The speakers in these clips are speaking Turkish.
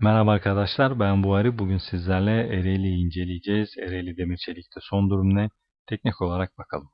Merhaba arkadaşlar ben Buhari. Bugün sizlerle Ereğli'yi inceleyeceğiz. Ereğli Demir Çelik'te son durum ne? Teknik olarak bakalım.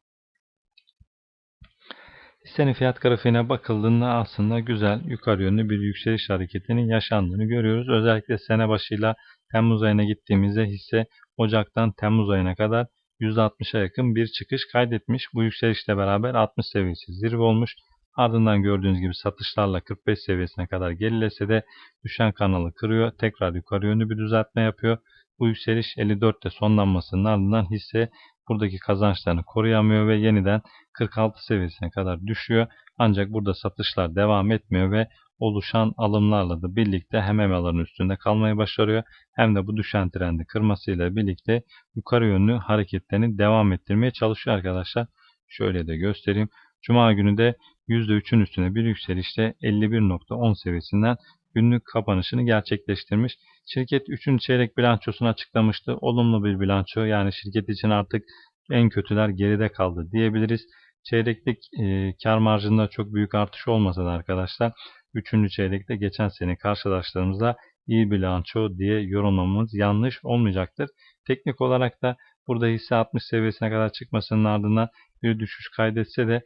Hissenin fiyat grafiğine bakıldığında aslında güzel yukarı yönlü bir yükseliş hareketinin yaşandığını görüyoruz. Özellikle sene başıyla Temmuz ayına gittiğimizde hisse Ocak'tan Temmuz ayına kadar %60'a yakın bir çıkış kaydetmiş. Bu yükselişle beraber 60 seviyesi zirve olmuş. Ardından gördüğünüz gibi satışlarla 45 seviyesine kadar gerilese de düşen kanalı kırıyor. Tekrar yukarı yönlü bir düzeltme yapıyor. Bu yükseliş 54'te sonlanmasının ardından hisse buradaki kazançlarını koruyamıyor ve yeniden 46 seviyesine kadar düşüyor. Ancak burada satışlar devam etmiyor ve oluşan alımlarla da birlikte hem emaların üstünde kalmayı başarıyor hem de bu düşen trendi kırmasıyla birlikte yukarı yönlü hareketlerini devam ettirmeye çalışıyor arkadaşlar. Şöyle de göstereyim. Cuma günü de %3'ün üstüne bir yükselişte 51.10 seviyesinden günlük kapanışını gerçekleştirmiş. Şirket 3. çeyrek bilançosunu açıklamıştı. Olumlu bir bilanço yani şirket için artık en kötüler geride kaldı diyebiliriz. Çeyreklik e, kar marjında çok büyük artış olmasa da arkadaşlar 3. çeyrekte geçen sene karşılaştığımızda iyi bilanço diye yorumlamamız yanlış olmayacaktır. Teknik olarak da burada hisse 60 seviyesine kadar çıkmasının ardından bir düşüş kaydetse de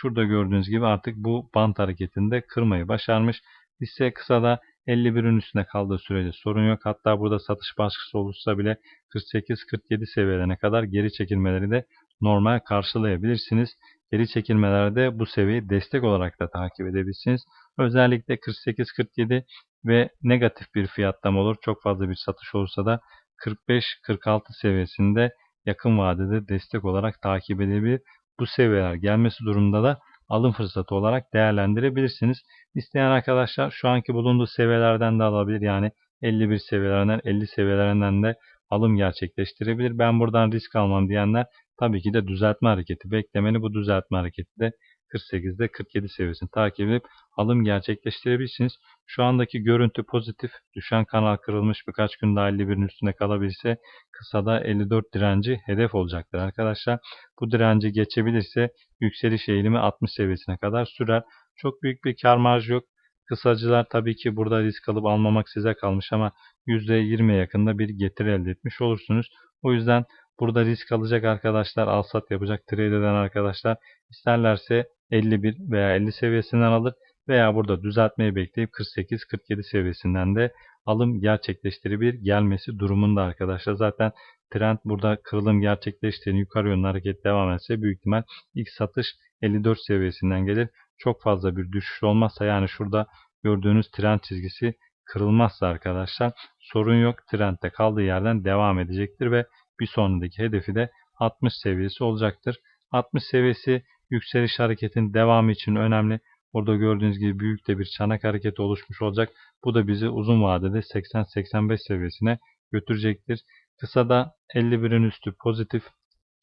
Şurada gördüğünüz gibi artık bu bant hareketinde kırmayı başarmış. Hisse kısada 51'in üstünde kaldığı sürece sorun yok. Hatta burada satış baskısı olursa bile 48-47 seviyelerine kadar geri çekilmeleri de normal karşılayabilirsiniz. Geri çekilmelerde bu seviyeyi destek olarak da takip edebilirsiniz. Özellikle 48-47 ve negatif bir fiyatlama olur. Çok fazla bir satış olursa da 45-46 seviyesinde yakın vadede destek olarak takip edebilir bu seviyeler gelmesi durumunda da alım fırsatı olarak değerlendirebilirsiniz. İsteyen arkadaşlar şu anki bulunduğu seviyelerden de alabilir. Yani 51 seviyelerinden 50 seviyelerinden de alım gerçekleştirebilir. Ben buradan risk almam diyenler tabii ki de düzeltme hareketi beklemeli. Bu düzeltme hareketi de 48'de 47 seviyesini takip edip alım gerçekleştirebilirsiniz. Şu andaki görüntü pozitif. Düşen kanal kırılmış birkaç gün daha 51'in üstünde kalabilirse kısada 54 direnci hedef olacaktır arkadaşlar. Bu direnci geçebilirse yükseliş eğilimi 60 seviyesine kadar sürer. Çok büyük bir kar marjı yok. Kısacılar tabii ki burada risk alıp almamak size kalmış ama %20'ye yakında bir getiri elde etmiş olursunuz. O yüzden burada risk alacak arkadaşlar, alsat yapacak trade eden arkadaşlar isterlerse 51 veya 50 seviyesinden alır veya burada düzeltmeyi bekleyip 48-47 seviyesinden de alım gerçekleştirebilir gelmesi durumunda arkadaşlar. Zaten trend burada kırılım gerçekleştiğini yukarı yönlü hareket devam etse büyük ihtimal ilk satış 54 seviyesinden gelir. Çok fazla bir düşüş olmazsa yani şurada gördüğünüz trend çizgisi kırılmazsa arkadaşlar sorun yok. Trendde kaldığı yerden devam edecektir ve bir sonraki hedefi de 60 seviyesi olacaktır. 60 seviyesi yükseliş hareketin devamı için önemli. Burada gördüğünüz gibi büyük de bir çanak hareketi oluşmuş olacak. Bu da bizi uzun vadede 80-85 seviyesine götürecektir. Kısada 51'in üstü pozitif.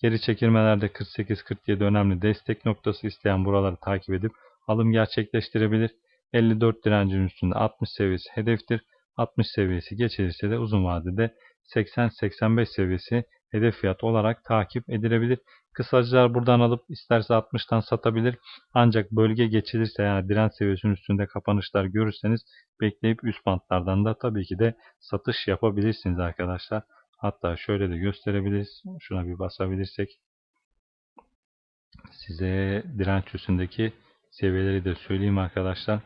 Geri çekilmelerde 48-47 önemli destek noktası isteyen buraları takip edip alım gerçekleştirebilir. 54 direncin üstünde 60 seviyesi hedeftir. 60 seviyesi geçilirse de uzun vadede 80-85 seviyesi hedef fiyat olarak takip edilebilir. Kısacılar buradan alıp isterse 60'tan satabilir. Ancak bölge geçilirse yani direnç seviyesinin üstünde kapanışlar görürseniz bekleyip üst bantlardan da tabii ki de satış yapabilirsiniz arkadaşlar. Hatta şöyle de gösterebiliriz. Şuna bir basabilirsek size direnç üstündeki seviyeleri de söyleyeyim arkadaşlar.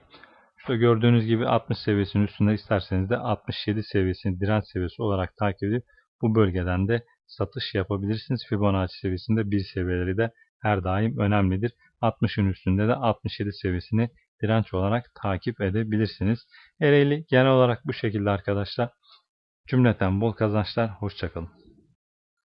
Şurada gördüğünüz gibi 60 seviyesinin üstünde isterseniz de 67 seviyesini direnç seviyesi olarak takip edip bu bölgeden de satış yapabilirsiniz. Fibonacci seviyesinde bir seviyeleri de her daim önemlidir. 60'ın üstünde de 67 seviyesini direnç olarak takip edebilirsiniz. Ereğli genel olarak bu şekilde arkadaşlar. Cümleten bol kazançlar. Hoşçakalın.